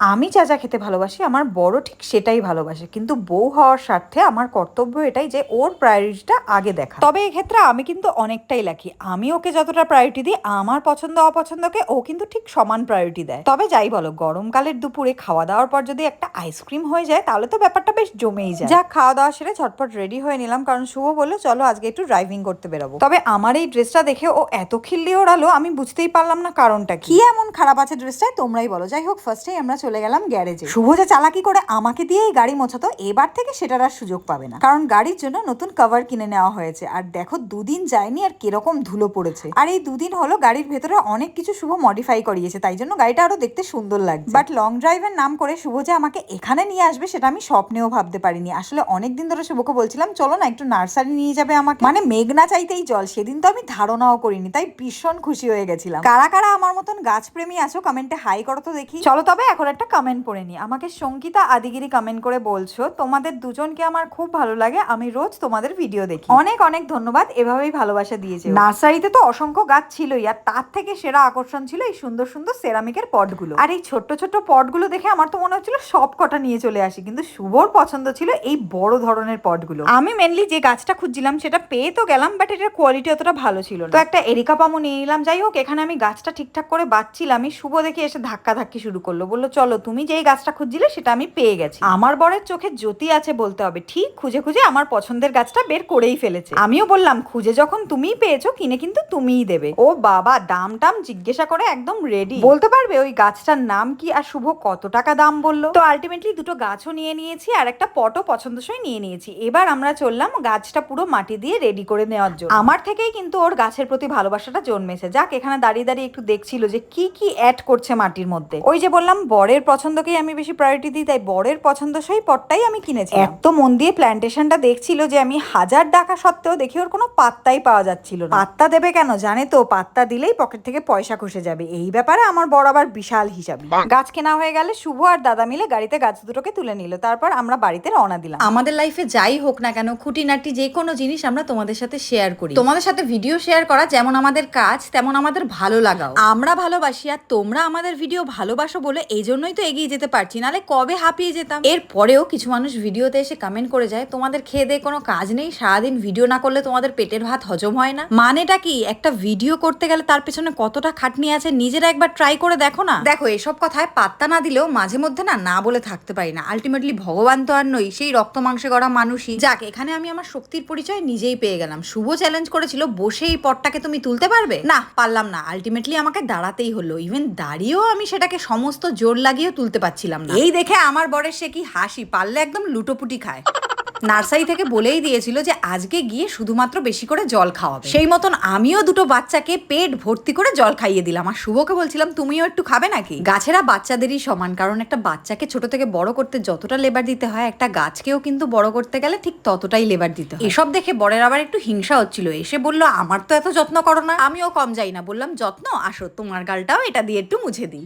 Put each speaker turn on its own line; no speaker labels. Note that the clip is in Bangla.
আমি যা যা খেতে ভালোবাসি, আমার বড় ঠিক সেটাই ভালোবাসে। কিন্তু বউ হওয়ার স্বার্থে আমার কর্তব্য এটাই যে ওর প্রায়োরিটিটা আগে দেখা। তবে এক্ষেত্রে আমি কিন্তু অনেকটাই লাকি আমি ওকে যতটা প্রায়োরিটি দিই, আমার পছন্দ, অপছন্দকে ও কিন্তু ঠিক সমান প্রায়োরিটি দেয়। তবে যাই বলো, গরমকালের দুপুরে খাওয়া দাওয়ার পর যদি একটা আইসক্রিম হয়ে যায়, তাহলে তো ব্যাপারটা বেশ জমেই যায়। যা খাওয়া দাওয়া সেরে ঝটপট রেডি হয়ে নিলাম, কারণ শুভ বলল, চলো আজকে একটু ড্রাইভিং করতে বেরোবো। তবে আমার এই ড্রেসটা দেখে ও এত খিল্লি ওড়ালো, আমি বুঝতেই পারলাম না কারণটা কি। এমন খারাপ আছে ড্রেসটায় তোমরাই বলো। যাই হোক ফার্স্টেই আমরা চলে গেলাম গ্যারেজে। শুভ যে চালাকি করে আমাকে দিয়েই গাড়ি মোছাতো, এবার থেকে সেটার আর সুযোগ পাবে না। কারণ গাড়ির জন্য নতুন কভার কিনে নেওয়া হয়েছে, আর দেখো দুদিন যায়নি আর কীরকম ধুলো পড়েছে। আর এই দুদিন হলো গাড়ির ভেতরে অনেক কিছু শুভ মডিফাই করিয়েছে, তাই জন্য গাড়িটা আরও দেখতে সুন্দর লাগছে। বাট লং ড্রাইভের নাম করে শুভ যে আমাকে এখানে নিয়ে আসবে সেটা আমি স্বপ্নেও ভাবতে পারিনি। আসলে অনেক দিন ধরে শুভকে বলছিলাম, চলো না একটু নার্সারি নিয়ে যাবে আমাকে। মানে মেঘ না চাইতেই জল, সেদিন তো আমি ধারণাও করিনি, তাই ভীষণ খুশি হয়ে গেছিলাম। কারা কারা আমার মতন গাছপ্রেমী আছো কমেন্টে হাই করো তো দেখি। চলো তবে এখন একটা কমেন্ট পড়ে নি আমাকে সঙ্গীতা আদিগিরি কমেন্ট করে বলছো, তোমাদের দুজনকে আমার খুব ভালো লাগে, আমি রোজ তোমাদের ভিডিও দেখি। অনেক অনেক ধন্যবাদ, এভাবেই ভালোবাসা দিয়েছে। নার্সারিতে তো অসংখ্য গাছ ছিলই, আর তার থেকে সেরা আকর্ষণ ছিল এই সুন্দর সুন্দর সেরামিকের পটগুলো। আর এই ছোট্ট ছোট্ট পটগুলো দেখে আমার তো মনে হচ্ছিল সব কটা নিয়ে চলে আসি, কিন্তু শুভর পছন্দ ছিল এই বড় ধরনের পটগুলো। আমি মেনলি যে গাছটা খুঁজছিলাম সেটা পেয়ে তো গেলাম বাট এটার কোয়ালিটি অতটা ভালো ছিল তো একটা এরিকা পামো নিয়ে নিলাম, যাই হোক, এখানে আমি গাছটা ঠিকঠাক করে বাচ্ছিলামই, শুভ দেখে এসে ধাক্কা ধাক্কি শুরু করল, বলল, চলো তুমি যেই গাছটা খুঁজছিলে সেটা আমি পেয়ে গেছি। আমার বরের চোখে জ্যোতি আছে বলতে হবে। ঠিক খুঁজে খুঁজে আমার পছন্দের গাছটা বের করেই ফেলেছে। আমিও বললাম, খুঁজে যখন তুমিই পেয়েছ, কিনে কিন্তু তুমিই দেবে। ও বাবা দাম টাম জিজ্ঞাসা করে একদম রেডি বলতে পারবে ওই গাছটার নাম কি আর শুভ কত টাকা দাম বলল? তো আলটিমেটলি দুটো গাছও নিয়ে নিয়েছি আর একটা পটও পছন্দসই নিয়ে নিয়েছি। এবার আমরা চললাম গাছটা পুরো মাটি দিয়ে রেডি করে নেওয়ার জন্য। আমার থেকেই কিন্তু ওর গাছের প্রতি ভালোবাসাটা জন্মেছে। যাক, এখানে দাঁড়িয়ে দাঁড়িয়ে একটু দেখছিল যে কি কি অ্যাড করছে মাটির মধ্যে। ওই যে বললাম, বরের পছন্দকেই আমি বেশি প্রায়োরিটি দিই তাই বরের পছন্দসই পটটাই আমি কিনেছি এত মন দিয়ে প্ল্যান্টেশনটা দেখছিল যে আমি হাজার ডাকা সত্ত্বেও দেখি ওর কোনো পাত্তাই পাওয়া যাচ্ছিল না। পাত্তা দেবে কেন? জানে তো পাত্তা দিলেই পকেট থেকে পয়সা খসে যাবে। এই ব্যাপারে আমার বড় আবার বিশাল হিসাব। গাছ কেনা হয়ে গেলে শুভ আর দাদা মিলে গাড়িতে গাছ দুটোকে তুলে নিল। তারপর আমরা বাড়িতে রওনা দিলাম।
আমাদের লাইফে যাই হোক না কেন খুঁটিনাটি যে কোনো জিনিস আমরা তোমাদের সাথে শেয়ার করি। তোমাদের সাথে ভিডিও শেয়ার করা যেমন আমাদের কাজ তেমন আমাদের ভালো লাগাও। আমরা ভালোবাসি আর তোমরা আমাদের ভিডিও ভালোবাসো বলে এই জন্যই তো এগিয়ে যেতে পারছি নাহলে কবে হাঁপিয়ে যেতাম? এর পরেও কিছু মানুষ ভিডিওতে এসে কমেন্ট করে যায় তোমাদের খেয়ে দিয়ে কোনো কাজ নেই সারাদিন ভিডিও না করলে তোমাদের পেটের ভাত হজম হয় না? মানেটা কি? একটা ভিডিও করতে গেলে তার পেছনে কতটা খাটনি আছে নিজেরা একবার ট্রাই করে দেখো না? দেখো এসব কথায় পাত্তা না দিলেও মাঝে মধ্যে না না বলে থাকতে পারি না। আলটিমেটলি ভগবান তো আর নই সেই রক্ত মাংসে গড়া মানুষই। যাক এখানে আমি আমার শক্তির পরিচয় নিজেই পেয়ে গেলাম। শুভ চ্যালেঞ্জ করেছিল বসে এই পটটাকে তুমি তুলতে পারবে? না পারলাম না। আলটিমেটলি আমাকে দাঁড়াতেই হলো। ইভেন দাঁড়িয়েও আমি সেটাকে সমস্ত জোর লাগিয়েও তুলতে পারছিলাম না। এই দেখে আমার বরের সে কি হাসি পারলে একদম লুটোপুটি খায়। নার্সারি থেকে বলেই দিয়েছিল যে আজকে গিয়ে শুধুমাত্র বেশি করে জল খাওয়াবে। সেই মতন আমিও দুটো বাচ্চাকে পেট ভর্তি করে জল খাইয়ে দিলাম। আর শুভকে বলছিলাম তুমিও একটু খাবে নাকি? গাছেরা বাচ্চাদেরই সমান কারণ একটা বাচ্চাকে ছোট থেকে বড় করতে যতটা লেবার দিতে হয় একটা গাছকেও কিন্তু বড় করতে গেলে ঠিক ততটাই লেবার দিতে হয়। এসব দেখে বরের আবার একটু হিংসা হচ্ছিল। এসে বলল আমার তো এত যত্ন করো না। আমিও কম যাই না। বললাম যত্ন? আসো তোমার গালটাও এটা দিয়ে একটু মুছে দিই।